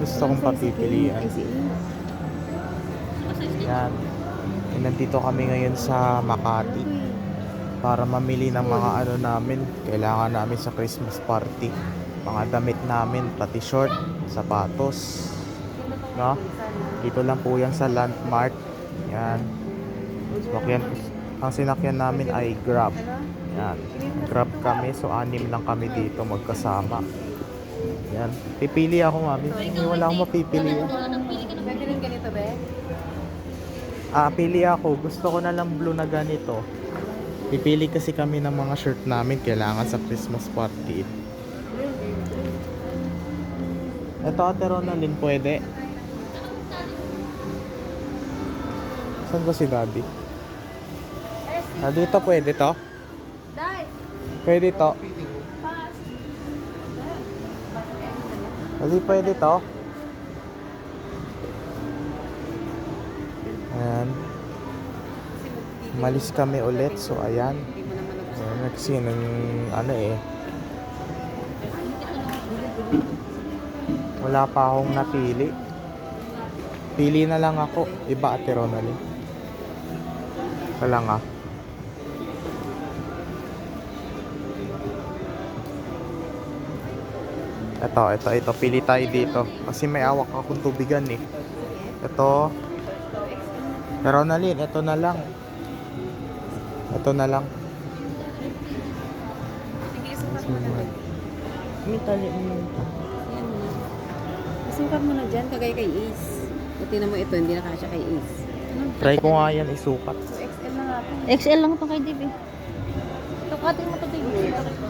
gusto kong papipilian. Yan. Eh, nandito kami ngayon sa Makati para mamili ng mga ano namin. Kailangan namin sa Christmas party. Mga damit namin, pati short, sapatos. No? Dito lang po yan sa Landmark. Yan. Sakyan, ang sinakyan namin ay Grab. Yan. Grab kami, so anim lang kami dito magkasama. Yan. Pipili ako, mami. Wala akong mapipili. Pwede rin ganito, be? Ah, pili ako. Gusto ko na lang blue na ganito. Pipili kasi kami ng mga shirt namin kailangan sa Christmas party. Ito ate Ronaldin, pwede. Saan ba si Daddy? Ah, dito pwede to? Dai! Pwede to? Hindi pwede to? Ayan. Malis kami ulit. So, ayan. Ayan, kasi nung ano eh. Wala pa akong napili. Pili na lang ako. Iba ate Ronaldin. Ito lang Ito, ito, ito. Pili tayo dito. Kasi may awak akong tubigan eh. Ito. Pero Ronaldin, ito na lang. Ito na lang. Isukat mo na. Yan na. Isukat mo na dyan, kagaya kay Ace. Buti na mo ito, hindi na kasya kay Ace. Ano? Try ko nga yan isukat. So, XL na nga po. XL lang ito kay DB. Tukatin mo ito, baby.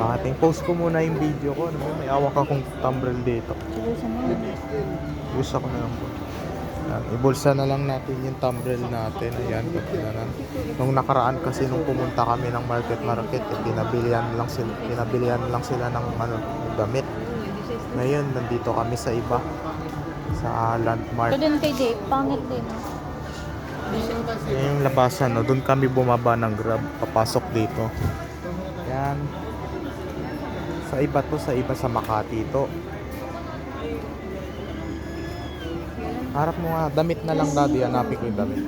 Ha? Pakating post ko muna yung video ko. Ano, ba, may awak akong tumbrel dito. Use ako na lang po. Ibulsa na lang natin yung tumbrel natin. Ayan, pagkinanan. Nung nakaraan kasi nung pumunta kami ng market market, eh, pinabilihan lang sila, pinabilihan lang sila ng ano, damit. Ngayon, nandito kami sa iba. Sa landmark. Ito din kay Dave. Pangit din. Yan yung labasan, no? doon kami bumaba ng grab, papasok dito. Yan. Sa iba to, sa iba sa Makati to. Harap mo nga, damit na lang daddy, hanapin ko yung damit.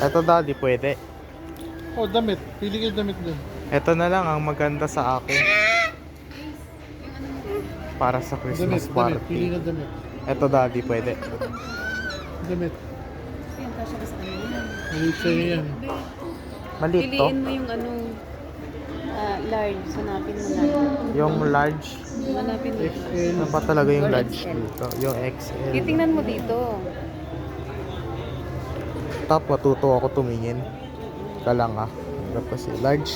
Eto daddy, pwede. Oh, damit. Pili kayo damit din. Eto na lang ang maganda sa akin. Para sa Christmas Damit, damit. Pili party. ka damit. Eto daddy, pwede. Damit. Maliit sa'yo yan. Maliit to. Piliin mo yung ano, ah, large. Hanapin mo lang. Yung large. Hanapin mo. XL. Ano ba talaga yung Or large XL. dito? Yung XL. Titingnan mo dito. Top, matuto ako tumingin. Ka lang ah. Hirap kasi. Large.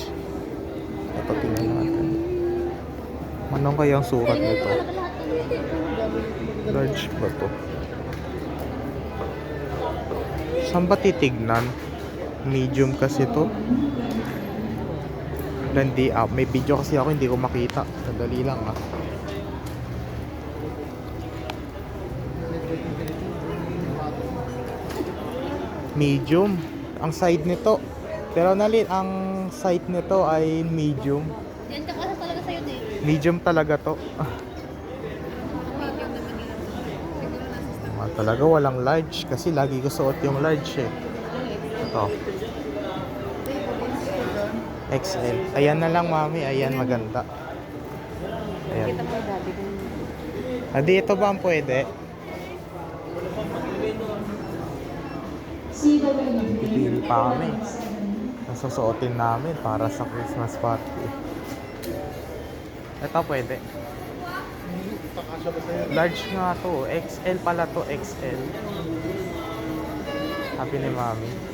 Ito tingnan natin. Anong kaya ang sukat nito? Large ba to? Saan ba titignan? Medium kasi to. Hindi, ah, may video kasi ako hindi ko makita. Sandali lang ah. Medium. Ang side nito. Pero nalit, ang side nito ay medium. Yan ka kasi talaga sa'yo, Dave. Medium talaga to. Ah, talaga walang large kasi lagi ko suot yung large eh. Ito. XL. Ayan na lang mami, ayan maganda. Ayan. Kita mo ko. Ah, dito ba ang pwede? Pipili pa kami. Nasusuotin namin para sa Christmas party. Ito pwede. Large nga to. XL pala to. XL. Sabi ni mami.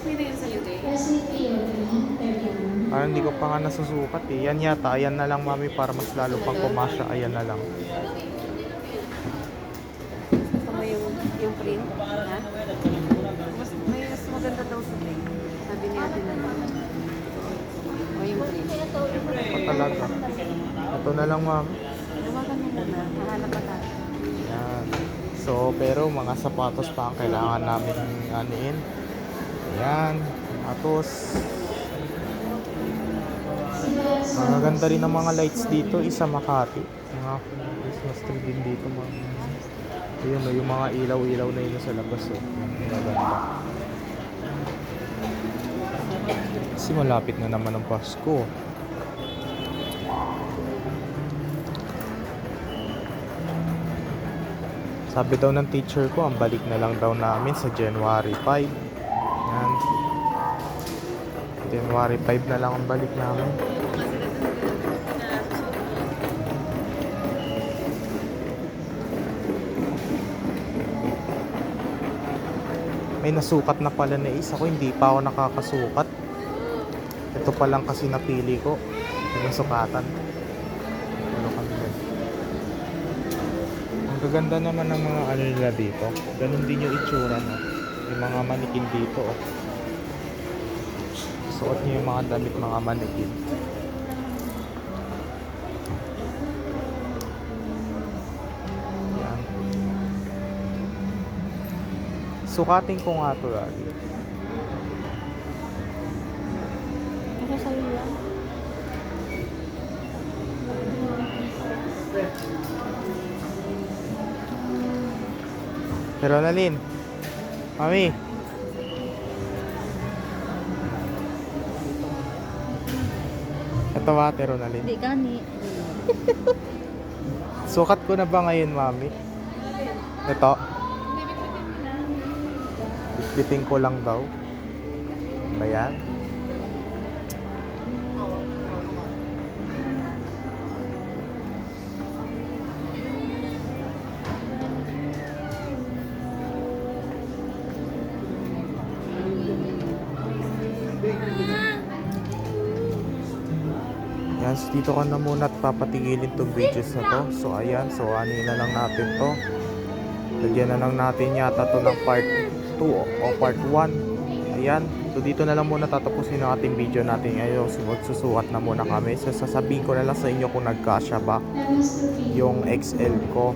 Okay na yun sa'yo, Dave. Parang hindi ko pa nga nasusukat eh. Yan yata. Ayan na lang mami para mas lalo pang kumasya. Ayan na lang. Gusto mo yung, yung print? Ha? Mas, may mas maganda daw sa print. Sabi niya din naman. O yung print. Ito talaga. Ito na lang mami. Luwagan mo muna. Hahanap pa tayo. Yan. So, pero mga sapatos pa ang kailangan namin anuin. Ayan. Atos. Mga ganda rin ang mga lights dito, isa Makati. Mga Christmas tree din dito. Mga, Ayun o, yung mga ilaw-ilaw na yun sa labas o. Mga ganda. Kasi malapit na naman ang Pasko. Sabi daw ng teacher ko, ang balik na lang daw namin sa January 5. Yan. January 5 na lang ang balik namin. May nasukat na pala na isa ko, hindi pa ako nakakasukat. Ito pa lang kasi napili ko. Yung sukatan. Ano kami. Ang gaganda naman ng mga ano nila dito. Ganun din yung itsura no. Yung mga manikin dito oh. Suot niyo yung mga damit mga manikin. Yan. Sukatin ko nga to lagi. Pero Nalin, Mami. Ito ba, Pero Nalin? Hindi gani. Sukat ko na ba ngayon, Mami? Ito. Bitbiting ko lang daw. Ba yan? Yan, so dito ka na muna at papatigilin tong videos na to. So ayan, so ano na lang natin to. Lagyan na lang natin yata to ng part 2 o o part 1. Ayan, so dito na lang muna tatapusin ang ating video natin ngayon. So magsusukat na muna kami. So sasabihin ko na lang sa inyo kung nagkasya ba yung XL ko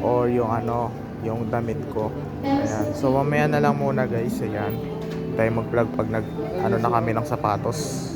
or yung ano, yung damit ko. Ayan, so mamaya na lang muna guys. Ayan, tayo mag-vlog pag nag ano na kami ng sapatos.